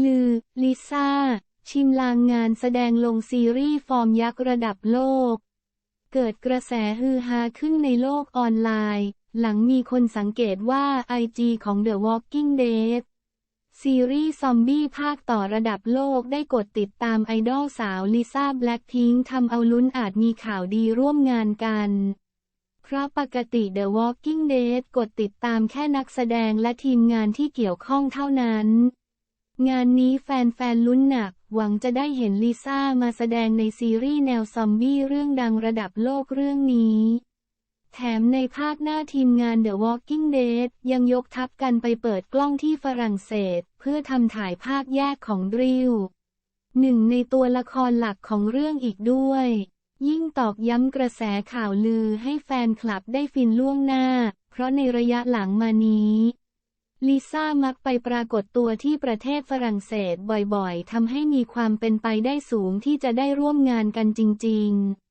ลือ ลิซ่า ชิมลางงานแสดงลงซีรีส์ฟอร์มยักษ์ระดับโลก เกิดกระแสฮือฮาขึ้นในโลกออนไลน์ หลังมีคนสังเกตว่าไอจีของ The Walking Dead ซีรีส์ซอมบี้ภาคต่อระดับโลกได้กดติดตามไอดอลสาวลิซ่าแบล็คพิงทำเอาลุ้นอาจมีข่าวดีร่วมงานกันเพราะปกติ The Walking Dead กดติดตามแค่นักแสดงและทีมงานที่เกี่ยวข้องเท่านั้น งานนี้แฟนๆลุ้นหนัก หวังจะได้เห็นลิซ่ามาแสดงในซีรีส์แนวซอมบี้เรื่องดังระดับโลกเรื่องนี้ แถมในภาคหน้าทีมงาน The Walking Dead ยังยกทัพกันไปเปิดกล้องที่ฝรั่งเศส เพื่อทำถ่ายภาคแยกของดริวหนึ่งในตัวละครหลักของเรื่องอีกด้วย ยิ่งตอกย้ำกระแสข่าวลือให้แฟนคลับได้ฟินล่วงหน้า เพราะในระยะหลังมานี้ ลิซ่ามักไปปรากฏตัวที่ประเทศฝรั่งเศสบ่อยๆทำให้มีความเป็นไปได้สูงที่จะได้ร่วมงานกันจริง ๆ